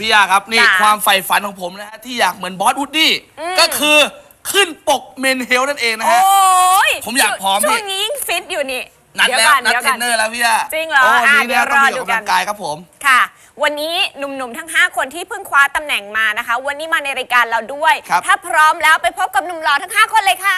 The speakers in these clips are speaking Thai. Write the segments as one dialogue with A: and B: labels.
A: พี่ยาครับ นี่
B: จ้ะ
A: ความใฝ่ฝันของผมนะฮะที่อยากเหมือนบอสวูดดี้ก็คือขึ้นปกเมนเฮลนั่นเองนะ
B: โอ้
A: ฮะ
B: ย
A: ผมอยากพร้อม
B: ช่ว
A: พี่
B: งนี้ยิ่งฟิตอยู่นี่
A: นัด
B: เดี๋ยว
A: แล้ว
B: ก่อน
A: นัด
B: เดี๋ยว
A: เทร
B: ก่อน
A: นเนอร์แล้วพี่ยา
B: จริงเหรอ
A: โอ้
B: อะ
A: นี่
B: เดี๋ยว
A: นะต้องมี
B: รอดู
A: ออก
B: กัน
A: กำลังกายครับผม
B: ค่ะ วันนี้หนุ่มๆทั้ง 5 คนที่เพิ่งคว้าตำแหน่งมานะคะ วันนี้มาในรายการเราด้วย
A: ครับ
B: ถ้าพร้อมแล้วไปพบกับหนุ่มหล่อทั้ง 5 คนเลยค่ะ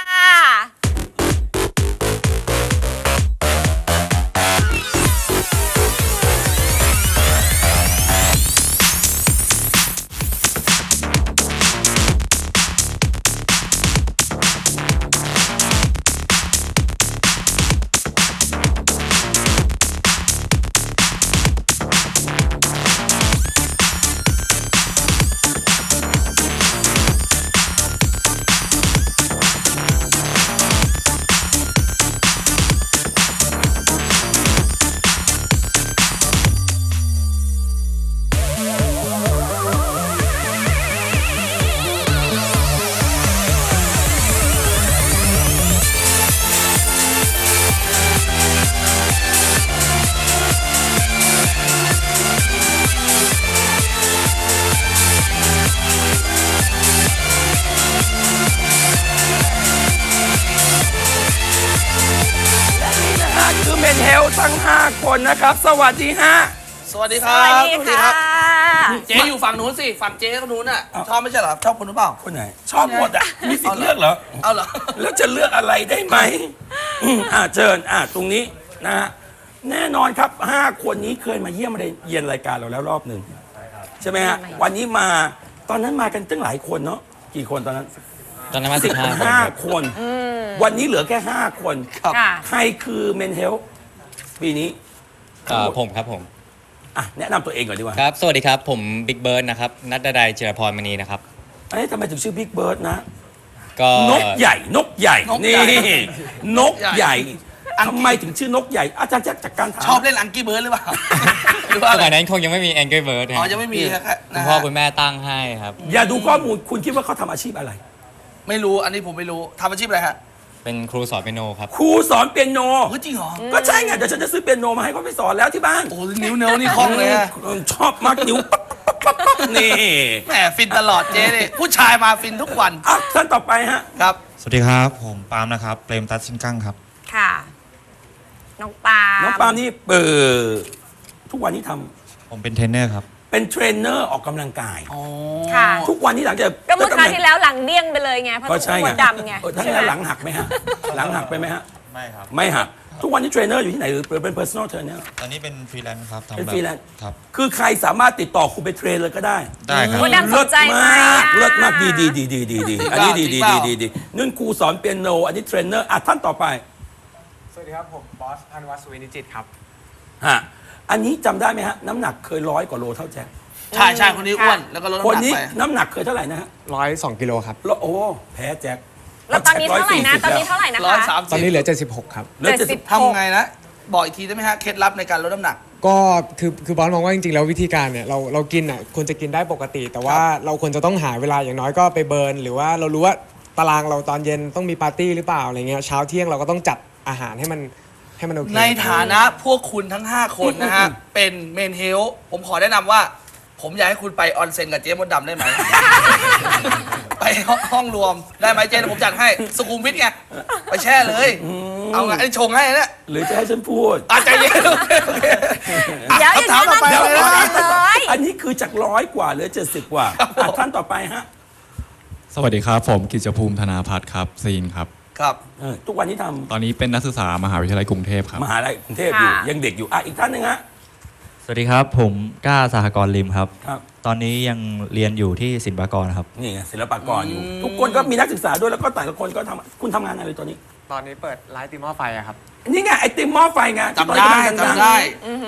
C: เมนเฮลทั้ง 5 คนนะครับ สวัสดีฮะ
A: สวัสดีค
B: ส
A: รับ
B: วัสดีค่ะ
A: เจ๊อยู่ฝั่งนู้นสิ ฝั่งเจ๊คนนู้นน่ะ ชอบไม่ใช่เหรอชอบคนนู้นเปล่า
C: คนไหน ชอบหมดอะ มีสิทธิ์เลือกเหรอ
A: เอาเหรอ
C: แล้วจะเลือกอะไรได้ไหมอืมอ่าเชิญอ่าตรงนี้นะฮะแน่นอนครับ 5 คนนี้เคยมาเยี่ยมเยียนรายการเราแล้วรอบหนึ่งใช่ไหมฮะ วันนี้มาตอนนั้นมากันตั้งหลายคนเนาะกี่คนตอนนั้น
D: ตอนนั้นมาสิ
C: สิ
D: บบห้าคน
C: ห้า
D: ครับ
C: คน วันนี้เหลือแค่ 5 คน
A: ครับ
B: ค่ะ
C: ใครคือเมนเฮล ปีนี้
D: เอ่อผมครับผม
C: อะแนะนำตัวเองก่อนดีกว่า
D: ครับสวัสดีครับผมบิ๊กเบิร์ดนะครับนัดดาดายจิรพรมณีนะครับ
C: เอ้ยทำไมถึงชื่อบิ๊กเบิร์ดนะ
D: ก็
C: นกใหญ่นกใหญ่
A: นก
C: นี่
A: ใหญ่
C: นกใหญ่
A: อังกฤษ
C: ทำไมถึงชื่อนกใหญ่ อาจารย์แจ็คจากการถาม
A: ชอบเล่นอังกี้เบิร์ดหรือเปล่า หรือว่า
D: ส
A: อะไร
D: มัยนั้นคงยังไม่มีแองเกิลเบิร์ด
A: อ๋อยังไม่มีครับ
D: คุณพ่อคุณแม่ตั้งให้ครับ
C: อย่าดูข้อมูลคุณคิดว่าเขาทำอาชีพอะไร
A: ไม่รู้อันนี้ผมไม่รู้ทำอาชีพอะไรฮะ
D: เป็นครูสอนเปียโนครับ
C: ครูสอนเปียโน
A: เฮ้ยจริงเหรอ
C: ก็ใช่ไงเดี๋ยวฉันจะซื้อเปียโนมาให้เขาไปสอนแล้วที่บ้าน
A: โอ้โหนิ้วเนื้อนี่คล่องเลยฮะ
C: อืมชอบมากนิ้วปั๊บปั๊บปั๊บปั๊บนี่
A: แหมฟินตลอดเจ๊เนี่ยผู้ชายมาฟินทุกวัน
C: อะท่านต่อไปฮะ
A: ครับ
E: สวัสดีครับ ผมปาล์มนะครับเปรมตัดชินกั้งครับ
B: ค่ะ น้องปาล์ม
C: น้องปาล์มนี่เออทุกวันนี้ทำ
E: ผมเป็นเทรนเนอร์ครับ
C: เป็นเทรนเนอร์ออกกำลังกาย
B: ค่ะ
C: ทุกวันนี้หลังจาก
B: ก็เมื่อคราวที่แล้วหลังเดี้ยงไปเลยไงเพราะ
C: ก็
B: ต้อง
C: ใช่
B: หั
C: ไง
B: วดำไง
C: เออทั้ง
B: ใช่ไหม
C: นั้นหลังหักไหมฮะ หลังหักไปไหมฮะ
E: ไม่ครับ
C: ไม่หัก ทุกวันนี้เทรนเนอร์อยู่ที่ไหนหรือเป็น personal trainer
E: ตอนนี้เป็นฟรีแลนซ์ครับทำ
C: เป็น
E: แบบ
C: ฟรีแลนซ์
E: ครับ
C: คือใครสามารถติดต่อคุณไปเทรนเลยก็ได้
E: ได้ครับ
B: หัวดำสนใจไหม
C: เลิศมาก
B: อะ
C: เลิศมากดีดีดีดีดีดีอันนี้ดี
A: จริ
C: ดี
A: งเป
C: ดี
A: ล่า
C: ดีดีนุ่นครูสอนเปียโน อันนี้เทรนเนอร์อะท่านต่อไป
F: สวัสดีครับ ผมบอสพันวัฒน์สุวินิจิตครับ
C: ฮะ อันนี้จำได้ไหมฮะ น้ำหนักเคยร้อยกว่าโลเท่าแจ็ค
A: ใช่ใช่คนนี้อ้วน แล้วก็ลด
C: คน
A: น้ำหนัก
C: นี้
A: ไป
C: น้ำหนักเคยเท่าไหร่นะฮะ
F: 102กิโลครับ
C: แล้วโอ้แพ้แจ็ค
B: แล้วตอนนี้เท่าไหร่นะ ตอนนี้เท่าไหร่นะ
A: ร้อย
B: คะ
A: สาม
F: ตอน
A: สิบ
F: นี้เหลือ 76 ครับ
C: เหลือเจ็ดสิบ
B: 76
A: ทำไงนะ บอกอีกทีได้ไหมฮะ เคล็ดลับในการลดน้ำหนัก
F: ก็คือคือบอสมองว่าจริงๆแล้ววิธีการเนี่ยเราเรากินอะควรจะกินได้ปกติ แต่ว่าเราควรจะต้องหาเวลาอย่างน้อยก็ไปเบิร์น หรือว่าเรารู้ว่าตารางเราตอนเย็นต้องมีปาร์ตี้หรือเปล่าอะไรเงี้ยเช้าเที่ยงเราก็ต้องจัดอาหารให้มัน ให้มันโอเค
A: ในฐานะพวกคุณทั้ง 5 คนนะฮะ เป็นเมนเฮลผมขอแนะนำว่า ผมอยากให้คุณไปออนเซ็นกับเจ๊มดดำได้ไหม ไปห้องรวมได้ไหมเจ๊ผมจัดให้สุขุมวิทไง ไปแช่เลย เอาไงอันนี้ชงให้นะ
C: หรือจะให้ฉันพูด
A: อาใจเย็นโอเคโอเคอะ
B: เดี๋ยวอย่าง
A: คำถาม
B: นี้
A: ต่อไป
B: เรา
A: เลย
B: ต้อง
A: นะ
B: เลย
C: อันนี้คือจากร้อยกว่าเหลือเจ็ดสิบกว่าอะท่านต่อไปฮะ
E: สวัสดีครับ ผมกิจภูมิธนาพัฒน์ครับซีนครับ
A: ครับ
C: เออทุกวันนี้ทำ
E: ตอนนี้เป็นนักศึกษามหาวิทยาลัยกรุงเทพครับ
C: มหาลัยกรุงเทพอยู่
B: ค่ะ
C: ยังเด็กอยู่อะอีกท่านหนึ่งฮะ
G: สวัสดีครับ ผมกล้าสหกรณ์ริมครับ
C: ครับ
G: ตอนนี้ยังเรียนอยู่ที่ศิลปากรครับ
C: นี่ไงศิลปากรอยู่ ทุกคนก็มีนักศึกษาด้วยแล้วก็แต่ละคนก็ทำคุณทำงานอะไรตอนนี้
F: ตอนนี้เปิดไลฟ์ติมหม้อไฟอะครับ
C: นี่ไงไอติมหม้อไฟไงที่
A: จำได้
C: ตอนนี้กำลังดัง
A: จำได้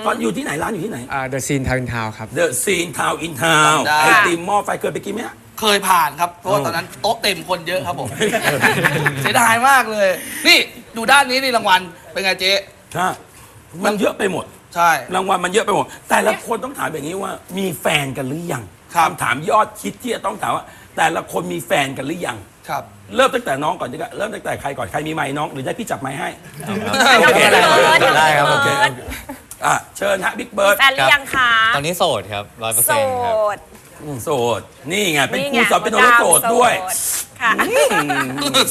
C: ตอนอยู่ที่ไหนร้านอยู่ที่ไหน
F: อ่า The Scene Town in Town ครับ
C: The Scene Town in Town
A: จำได้
C: ไอติมหม้อไฟเคยไปกินไหมฮะ
A: เคยผ่านครับ เพราะว่าตอนนั้นโต๊ะเต็มคนเยอะครับผม เสียดายมากเลย นี่ดูด้านนี้นี่รางวัลเป็นไงเจ๊
C: ใช่มันเยอะไปหมด
A: ใช่
C: รางวัลมันเยอะไปหมด แต่ละคนต้องถามอย่างนี้ว่า มีแฟนกันหรือยัง
A: ครับ
C: คำถามยอดคิดที่จะต้องถามว่า แต่ละคนมีแฟนกันหรือยัง
A: ครับ
C: เริ่มตั้งแต่น้องก่อนดีกว่าเริ่มตั้งแต่ใครก่อน ใครมีไม้น้อง หรือได้พี่จับไม้ให้
B: น้องเบิร์ดน้องเบิร์ด
G: ได้ครับ
C: โอเค
B: น้องเบิร์ด
C: อะเชิญฮะบิ๊กเบิร์ด
B: แฟนหรือยังคะ
D: ตอนนี้โสดครับร้อยเปอร์
B: โส
D: เซ็นต์ครับ
B: ด
C: โสด นี่ไง เป็น
B: นี่
C: ครู
B: ไง
C: สอนเป็นโนแล้วโสดด้วย
B: โสดค่ะ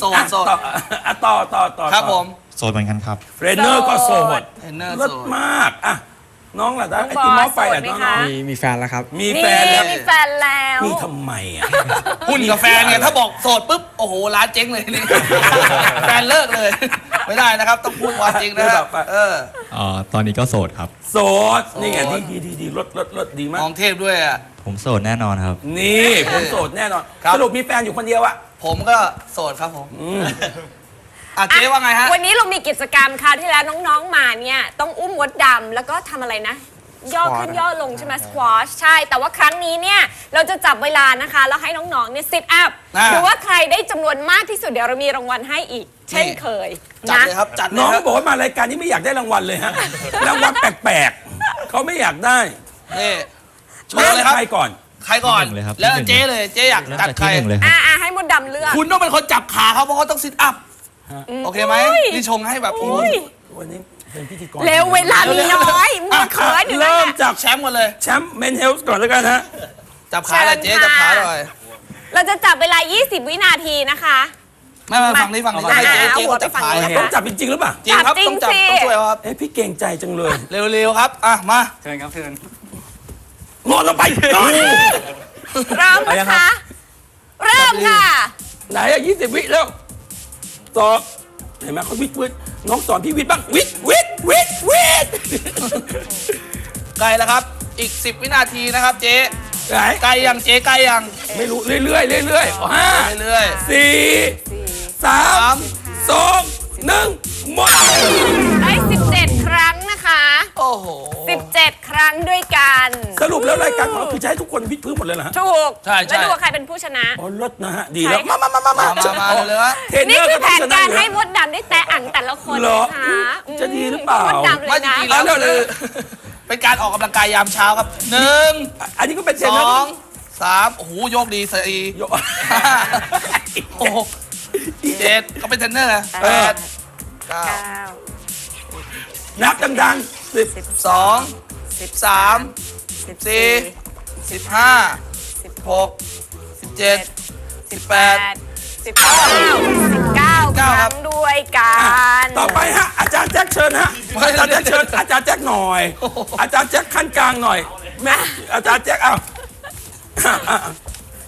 A: โสดโสด
C: ต่ออะต่อต่อต่อ
A: ครับผม
G: โสดเหมือนกันครับ
C: เทรนเนอร์ก็โสด
A: เทรนเนอร์
C: เลิศ
A: โสด
C: มากอะน้องล่ะนะ
B: น้อง
C: ไอ้ที่มอไฟ
B: บอส
C: อะ
B: โสดไหม
C: น้อง
B: คะ
F: มีมีแฟนแล้วครับ
C: ๆมี
B: นี่
C: แฟนแล้ว
B: มีแฟนแล้ว
C: มีทำไมอะ
A: หุ้นกับแฟนเนี่ยถ้าบอกโสดปุ๊บ โอ้โห ร้านเจ๊งเลยนี่ แฟนเลิกเลย ไม่ได้นะครับ ต้องพูดความจริงนะฮะเออ
E: เอ่อตอนนี้ก็โสดครับ
C: โสด นี่ไงดีดีดีดีลดลดลดดีมาก
A: มองเทพด้วยอะ
G: ผมโสดแน่นอนครับ
C: นี่ผมโสดแน่นอน
A: ครับ
C: สรุปมีแฟนอยู่คนเดียวอะ
A: ผมก็โสดครับผมอะเจ๊ว่าไงฮะ
B: วันนี้เรามีกิจกรรมคราวที่แล้วน้องๆมาเนี่ย ต้องอุ้มมดดำแล้วก็ทำอะไรนะ ย่อขึ้น
F: Squat
B: ย่อลงใช่ไหมสควอชใช่ แต่ว่าครั้งนี้เนี่ย เราจะจับเวลานะคะ แล้วให้น้องๆเนี่ยซิทอัพ
A: อ่า
B: ดูว่าใครได้จำนวนมากที่สุดเดี๋ยวเรามีรางวัลให้อีก เช่นเคย
A: จัด
B: นะ
A: เลยครับ จัดเลย
C: น้อง
A: ครับ
C: บอกว่ามารายการนี้ไม่อยากได้รางวัลเลยฮะ รางวัลแปลกๆเขาไม่อยากได้
A: นี่ โชว์เลยครับ
C: ใครก่อน
A: ใครก่อน
G: ที่หนึ่งเลยครับ
A: แล้ว
G: ที่หนึ่ง
A: เจ๊เลย เจ๊อยาก
G: เริ่ม
A: จัด
G: จาก
A: ใคร
G: ที่หนึ่งเลยครับ
B: อ่าอ่าให้มดดำเลือก
A: คุณต้องเป็นคนจับขาเขาเพราะเขาต้องซิทอัพ โอเคไหมนี่ชงให้แบบโอ้
B: อุ้
A: ย
B: ย
C: วันนี้เป็นพิธีกร
B: เร็วเวลามีน้อยมัวเขินอยู่นั่น
C: เริ่ม
B: แหละ
C: จาก
A: แชมป์กันเลย
C: แชมป์เมนเฮลส์ก่อนแล้วกันฮะ
A: จับขาเลยเจ๊จับขาหน่อย
B: เราจะจับเวลา 20 วินาทีนะคะ
A: ไม่ไม่ฟังนี่ฟังนี่
B: มา
A: ให้เจ๊
B: เอา
A: เจ๊
B: หัว
A: เขาจับ
B: ไปฝั่ง
A: ขา
B: นู้น
A: ให้
C: ต้องจับจริงๆหรือเปล่า
A: จริงครับ
B: จับจริง
A: ต้องจับ
B: สิ
A: ต้องช่วยเขาครับ
C: เอ้พี่เก่งใจจังเลย
A: เร็วๆครับ อะ มา
D: เชิญครับเชิญ
C: นอนลงไปนอน
B: เริ่มนะคะ เริ่มค่ะ
C: ไหนอะยี่สิบวิแล้วสอบเห็นไหมเขาวิทย์วิทย์น้องสอนพี่วิทย์บ้างวิทย์วิทย์วิทย์วิทย์
A: ใกล้แล้วครับ อีก 10 วินาทีนะครับเจ๊
C: ไหน
A: ใกล้ยังเจ๊ใกล้ยัง
C: ไม่รู้เรื่อยๆเรื่อยๆห้า
A: เรื่อย
C: สี่สามสองหนึ่งหมด
B: ได้17 ครั้งนะคะ
A: ๆโอ้โห
B: 17 ครั้งด้วยกัน
C: สรุปแล้วรายการของเราคือจะให้ทุกคนวิทย์พื้นหมดเลยเหรอฮะ
B: ถูก
A: ใช่ใช่
B: แล้วดูว่าใครเป็นผู้ชนะ
C: อ๋อลดนะฮะดีแล้ว
B: ใช่
C: มามามามามา
A: มามามาเลยฮะ
C: เทรนเน
B: นี่
C: อร์
B: คื
C: ก็
B: อแผ
C: ต้อง
B: น
C: ชนะ
B: การ
C: อยู่
B: ให้
C: แล้ว
B: มดดำได้แต่อ่างแต่ละคน
C: เหรอ
B: นะคะม
C: จะดีหรือเปล่า
B: มดดำเล
A: ไม่
B: ย
A: จ
B: นะ
A: ริงๆแล้ว
C: เอาเร็
A: คื
C: ว
A: อเป็นการออกกำลังกายยามเช้าครับหนึ่ง
C: อันนี้ก็เป็นเทร
A: ส
C: นเนอ
A: อ
C: ร์
A: งสามโอ้โหโยกดีสี่
C: โย
A: ห้าหกเจ็ดก็เป็นเทรนเนอร์ไงแปดเก้า
B: เก้า
C: นับดังๆสิบ
A: สิบสองสิบสาม
B: สิบ
A: สี่สิบห้าสิบหกสิบเจ็ดสิบแปด
B: สิบเก้าสิบเก้าค
A: เก้าครั
B: รั้
A: บ
B: งด้วยกัน
C: ต่อไปฮะอาจารย์แจ็คเชิญฮะอาจารย์แจ็คเชิญอาจารย์แจ็คหน่อย อาจารย์แจ็คขั้นกลางหน่อยแม่อาจารย์แจ็คเอาอะ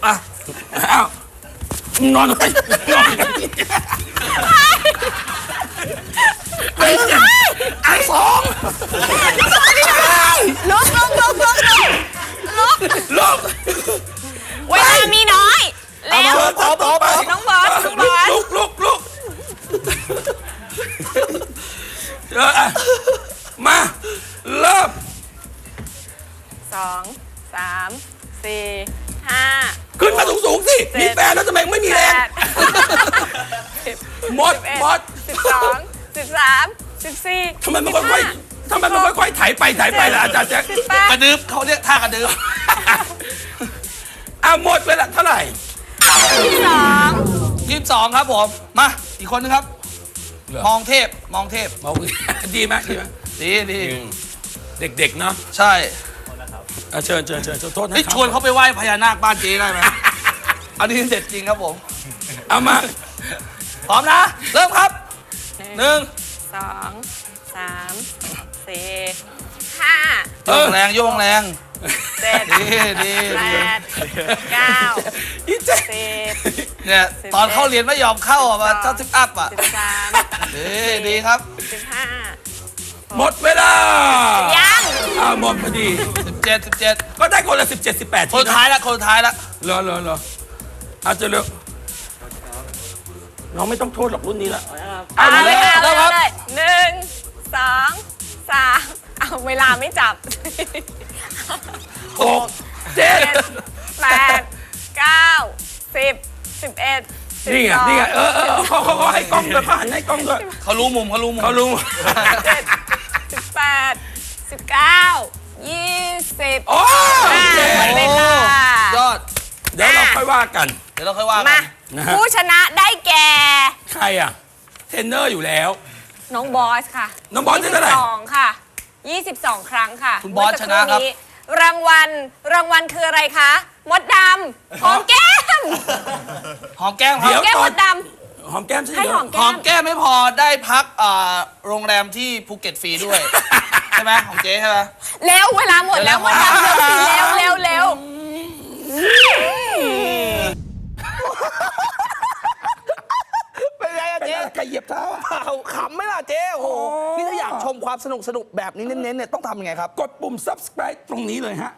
C: อะเอานอนลงไปนอนกันไอ้เจ็ดไอ้สอง
B: สองสามสี่ห้า
C: ขึ้นมาสูงสูงๆสิมีแฟนแล้วทำไมไม่มีแรง
B: แปด
C: หมด
B: สิบเอ็ด
C: หมด
B: สิบสองสิบสามสิบสี่
C: ทำไมมันค่อยๆทำไมมันค่อยๆไถไปไถไปล่ะอาจารย์แจ็ค
B: สิบแปด
A: กระดึบเขาเรียกท่ากระดึบ
C: อะหมดเวลาเท่าไหร่
B: สิบสอง
A: ยี่สิบสองครับผม มา อีกคนนึงครับมองเทพมองเทพ
C: เอาดีไหมดีไหม
A: ดีดี
C: เด็กๆเนาะ
A: ใช่
C: อะเชิญเชิญเชิญขอโทษนะ
A: เฮ้ย
C: ครับ
A: ชวนเขาไปไหว้พญานาคบ้านเจ๊ได้ไหม อันนี้เด็ดจริงครับผม
C: เอามา
A: พร้อมนะ เริ่มครับหนึ่ง
B: สองสามสี่ห้า
A: โยงแรงโยงแรง
B: เจ็ด
A: ดีดี
B: แป
A: ดี
B: ดเก้า
C: อีเจ๊
B: สิบ
A: เนี่ย
B: สิบ
A: ตอนเข้าเรียนไม่ยอมเข้าอะมาเจ้าทิปอัพอะ
B: สิบสาม
A: ดีดีครับ
B: สิบห้า
C: หมดเวลา
B: ยัง
C: อ่าหมดพอดี
A: สิบ เจ็ดสิบเจ็ด
C: ก็ได้คนละสิบเจ็ดสิบแปด
A: คนสุดท้ายละคนสุดท้ายละ
C: เหรอเหรอเหรออาจจะเร็วน้องไม่ต้องโทษหรอกรุ่นนี้ละ
B: เอาเลย
A: เริ่
B: เอา
A: มครับ
B: เลยหนึ่งสองสามเอาเวลาไม่จับ
C: หกเจ็ด
B: เจ็ดแปดเก้าสิบสิบเอ็ดสิบ
C: นี่ไง
B: สอง
C: นี่ไงเออเออเออเขาเขาเขาให้กล้องด้วยเขาหันให้กล้องด้วย
A: เขารู้มุมเขารู้มุม
C: เขารู้
B: เจ็ดสิบแปดสิบเก้า ยี่สิบ
C: โอ้
B: อ่า
C: เจ๊
B: หมดเวลา
A: ยอด
C: เดี๋ยวเราค่อยว่ากัน
A: เดี๋ยวเราค่อยว่ากั
B: มา
A: น
C: นะฮะ
B: ผู้ชนะได้แก่
C: ใครอะ เทรนเนอร์อยู่แล้ว
B: น้องบอสค่ะ
C: น้องบอสได้เท่าไหร่
B: สองค่ะ 22 ครั้งค่ะ
A: คุณบอส
B: เมื่สัก
A: ชนะครับ
B: รางวัลรางวัลคืออะไรคะ มดดำหอมแก้ม
A: หอมแก้มค
C: เดี๋
A: รั
C: ยว
A: บ
B: แก้ม
C: ต
B: ม
C: อน
B: ดด
C: หอมแก้มใช่ำไห
B: ให้
C: ม
B: หอม
A: ห
B: แก้
A: อ
B: ม
A: มแก้มไม่พอได้พักอ่าโรงแรมที่ภูเก็ตฟรีด้วย ใช่ไหมของเจ๊ใช่ไหม
B: แล้วเวลาหมดแล้วมดดำเร็วสิเร็วเร็วเร็ว
A: เป็นไงอะ
C: เป็น
A: เจ๊
C: อะไรใครเหยียบเท้าอะ
A: เปล่าขำไหมล่ะเจ๊โอ้โห
C: โอ้
A: นี่ถ้าอยากชมความสนุกสนุกแบบนี้เน้นๆเนี่ยต้องทำยังไงครับ
C: กดปุ่ม subscribe ตรงนี้เลยฮะ